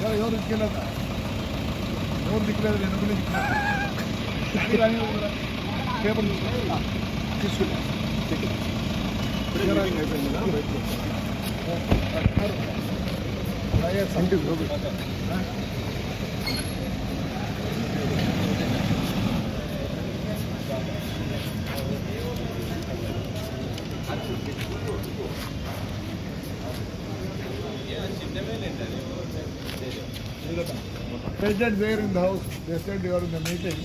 ఎవరు ఎవరు దిక్కులేదా ఎవరు దిక్కులేదు నేను కూడా దిక్కులేదు పేపర్ తీసుకున్నా President there in the house, they said you are in the meeting.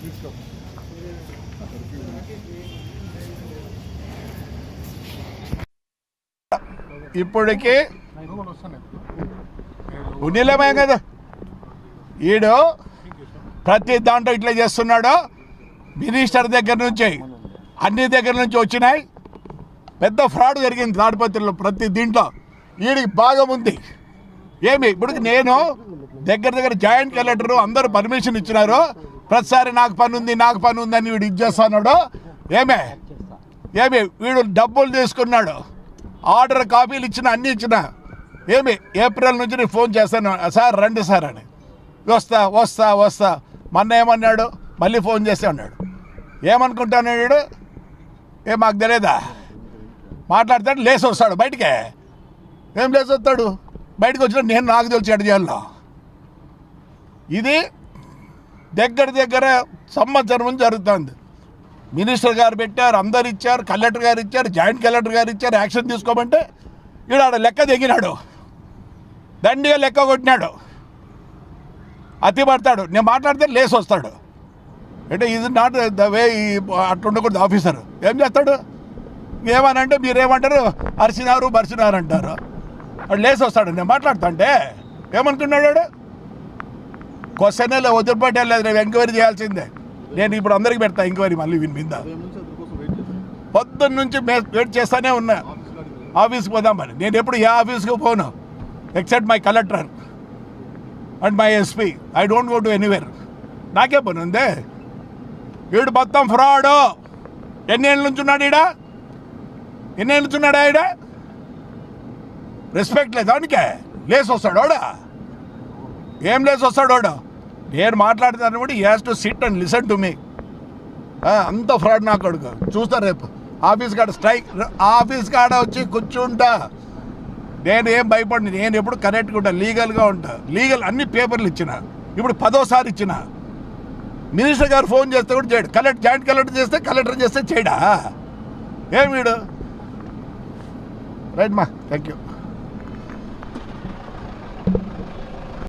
Please come. ఇప్పటికి లోపల కదా. ఈడు ప్రతి దాంట్లో ఇట్లా చేస్తున్నాడు. మినిస్టర్ దగ్గర నుంచి అన్ని దగ్గర నుంచి వచ్చినాయి. పెద్ద ఫ్రాడ్ జరిగింది తాడిపత్రిలో ప్రతి దీంట్లో. వీడికి భాగం ఉంది. ఏమి? ఇప్పుడు నేను దగ్గర దగ్గర జాయింట్ కలెక్టర్ అందరూ పర్మిషన్ ఇచ్చినారు. ప్రతిసారి నాకు పని ఉంది నాకు పని ఉంది అని వీడు ఇచ్చేస్తున్నాడు ఏమే? ఏమి? వీడు డబ్బులు తీసుకున్నాడు. ఆర్డర్ కాపీలు ఇచ్చిన అన్ని ఇచ్చిన. ఏమి? ఏప్రిల్ నుంచి నేను ఫోన్ చేస్తాను. సార్ రండి సార్ అని. వస్తా వస్తా వస్తా. మొన్న ఏమన్నాడు? మళ్ళీ ఫోన్ చేస్తే అన్నాడు. ఏమనుకుంటాను వీడు? ఏ మాకు తెలియదా మాట్లాడతాడు లేచి వస్తాడు బయటికే. ఏం లేచి వస్తాడు బయటకు వచ్చిన నేను నాకు తెలిసి ఎడ చేయాలా? ఇది దగ్గర దగ్గర సంవత్సరం నుంచి జరుగుతుంది. మినిస్టర్ గారు పెట్టారు అందరు ఇచ్చారు కలెక్టర్ గారు ఇచ్చారు జాయింట్ కలెక్టర్ గారు ఇచ్చారు యాక్షన్ తీసుకోమంటే ఈడాడు లెక్క దిగినాడు. దండిగా లెక్క కొట్టినాడు. అతి పడతాడు. నేను మాట్లాడితే లేసి వస్తాడు. అంటే ఇది నాట్ ద వే అట్లా ఉండకూడదు ఆఫీసర్. ఏం చేస్తాడు? ఏమనంటే మీరేమంటారు? అరిసినారు బరిసినారు అంటారు వాడు లేసి వస్తాడు. నేను మాట్లాడుతా అంటే ఏమనుకున్నాడు వాడు? క్వశ్చన్ వదిలిపెట్టలేదు నేను ఎంక్వైరీ చేయాల్సిందే. నేను ఇప్పుడు అందరికి పెడతా ఎంక్వైరీ మళ్ళీ వీని మీద. పొద్దున్న నుంచి మే- వెయిట్ చేస్తానే ఉన్నా. ఆఫీస్కి పోదామని నేను ఎప్పుడు ఏ ఆఫీస్కి పోను except my collector and my SP I don't go to anywhere నాకే పని ఉందే. వీడు మొత్తం ఫ్రాడ్ ఎన్ని ఏళ్ళ నుంచి ఉన్నాడు ఈడ? ఎన్ని ఏళ్ళ నుంచి ఉన్నాడా ఈడ? రెస్పెక్ట్ లేదు దానికే. లేసి వస్తాడు వాడా? ఏం లేసి వస్తాడు వాడు? నేను మాట్లాడతాను కూడా as has to sit and listen to me అంత ఫ్రాడ్ నా కొడుకు. చూస్తా రేపు. ఆఫీస్ కాడ స్ట్రైక్ ఆఫీస్ కాడ వచ్చి కూర్చుంటా. నేను ఏం భయపడి నేను ఎప్పుడు కరెక్ట్గా ఉంటా లీగల్గా ఉంటా. లీగల్ అన్ని పేపర్లు ఇచ్చిన. ఇప్పుడు పదోసారి ఇచ్చిన. మినిస్టర్ గారు ఫోన్ చేస్తే కూడా చేయడు. కలెక్టర్ జాయింట్ కలెక్టర్ చేస్తే కలెక్టర్ చేస్తే చేయడా? ఏం వీడు? రైట్ మా థ్యాంక్ యూ